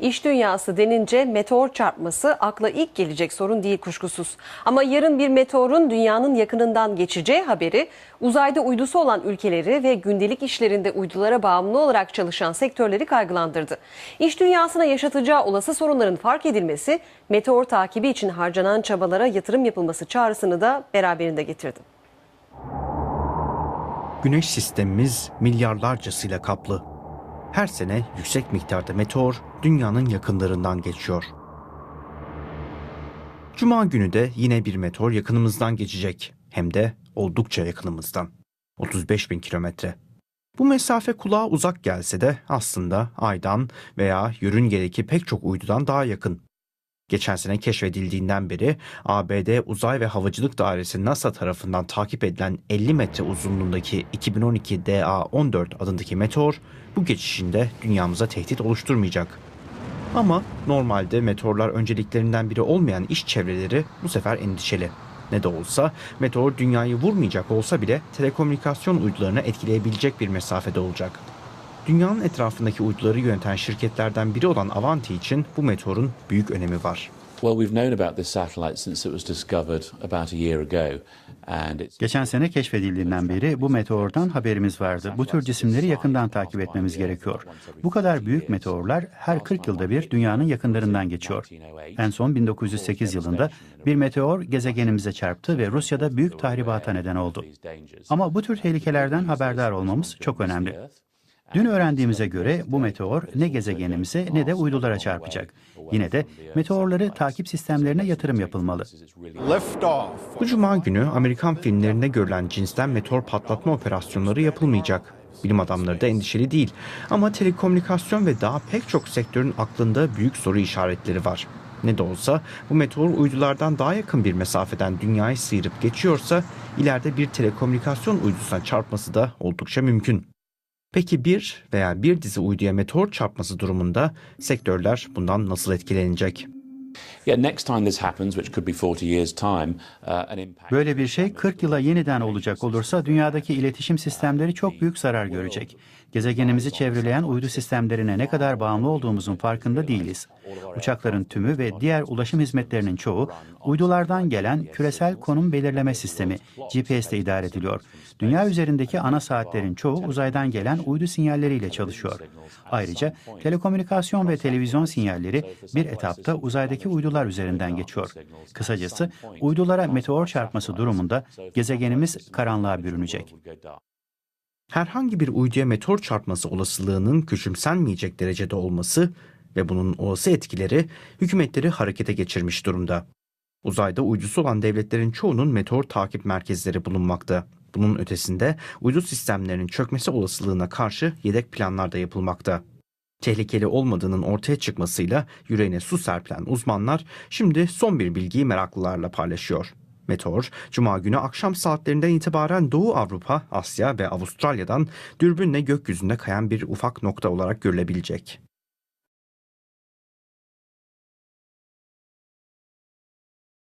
İş dünyası denince meteor çarpması akla ilk gelecek sorun değil kuşkusuz. Ama yarın bir meteorun dünyanın yakınından geçeceği haberi uzayda uydusu olan ülkeleri ve gündelik işlerinde uydulara bağımlı olarak çalışan sektörleri kaygılandırdı. İş dünyasına yaşatacağı olası sorunların fark edilmesi meteor takibi için harcanan çabalara yatırım yapılması çağrısını da beraberinde getirdi. Güneş sistemimiz milyarlarcasıyla kaplı. Her sene yüksek miktarda meteor dünyanın yakınlarından geçiyor. Cuma günü de yine bir meteor yakınımızdan geçecek. Hem de oldukça yakınımızdan. 35 bin kilometre. Bu mesafe kulağa uzak gelse de aslında Ay'dan veya yörüngedeki pek çok uydudan daha yakın. Geçen sene keşfedildiğinden beri ABD Uzay ve Havacılık Dairesi NASA tarafından takip edilen 50 metre uzunluğundaki 2012 DA-14 adındaki meteor bu geçişinde dünyamıza tehdit oluşturmayacak. Ama normalde meteorlar önceliklerinden biri olmayan iş çevreleri bu sefer endişeli. Ne de olsa meteor dünyayı vurmayacak olsa bile telekomünikasyon uydularını etkileyebilecek bir mesafede olacak. Dünyanın etrafındaki uyduları yöneten şirketlerden biri olan Avanti için bu meteorun büyük önemi var. Well, we've known about this satellite since it was discovered about a year ago, and it's Geçen sene keşfedildiğinden beri bu meteordan haberimiz vardı. Bu tür cisimleri yakından takip etmemiz gerekiyor. Bu kadar büyük meteorlar her 40 yılda bir dünyanın yakınlarından geçiyor. En son 1908 yılında bir meteor gezegenimize çarptı ve Rusya'da büyük tahribata neden oldu. Ama bu tür tehlikelerden haberdar olmamız çok önemli. Dün öğrendiğimize göre bu meteor ne gezegenimize ne de uydulara çarpacak. Yine de meteorları takip sistemlerine yatırım yapılmalı. Bu cuma günü Amerikan filmlerinde görülen cinsten meteor patlatma operasyonları yapılmayacak. Bilim adamları da endişeli değil. Ama telekomünikasyon ve daha pek çok sektörün aklında büyük soru işaretleri var. Ne de olsa bu meteor uydulardan daha yakın bir mesafeden dünyayı sıyırıp geçiyorsa ileride bir telekomünikasyon uydusuna çarpması da oldukça mümkün. Peki bir veya bir dizi uyduya meteor çarpması durumunda sektörler bundan nasıl etkilenecek? yeah. Next time this happens, which could be 40 years' time, uh, an impact. Böyle bir şey 40 yıla yeniden olacak olursa dünyadaki iletişim sistemleri çok büyük zarar görecek. Gezegenimizi çevreleyen uydu sistemlerine ne kadar bağımlı olduğumuzun farkında değiliz. Uçakların tümü ve diğer ulaşım hizmetlerinin çoğu uydulardan gelen küresel konum belirleme sistemi GPS ile idare ediliyor. Dünya üzerindeki ana saatlerin çoğu uzaydan gelen uydu sinyalleriyle çalışıyor. Ayrıca telekomünikasyon ve televizyon sinyalleri bir etapta uzaydaki uydular üzerinden geçiyor. Kısacası uydulara meteor çarpması durumunda gezegenimiz karanlığa bürünecek. Herhangi bir uyduya meteor çarpması olasılığının küçümsenmeyecek derecede olması ve bunun olası etkileri hükümetleri harekete geçirmiş durumda. Uzayda uydusu olan devletlerin çoğunun meteor takip merkezleri bulunmakta. Bunun ötesinde uydu sistemlerinin çökmesi olasılığına karşı yedek planlar da yapılmakta. Tehlikeli olmadığının ortaya çıkmasıyla yüreğine su serpilen uzmanlar şimdi son bir bilgiyi meraklılarla paylaşıyor. Meteor, Cuma günü akşam saatlerinden itibaren Doğu Avrupa, Asya ve Avustralya'dan dürbünle gökyüzünde kayan bir ufak nokta olarak görülebilecek.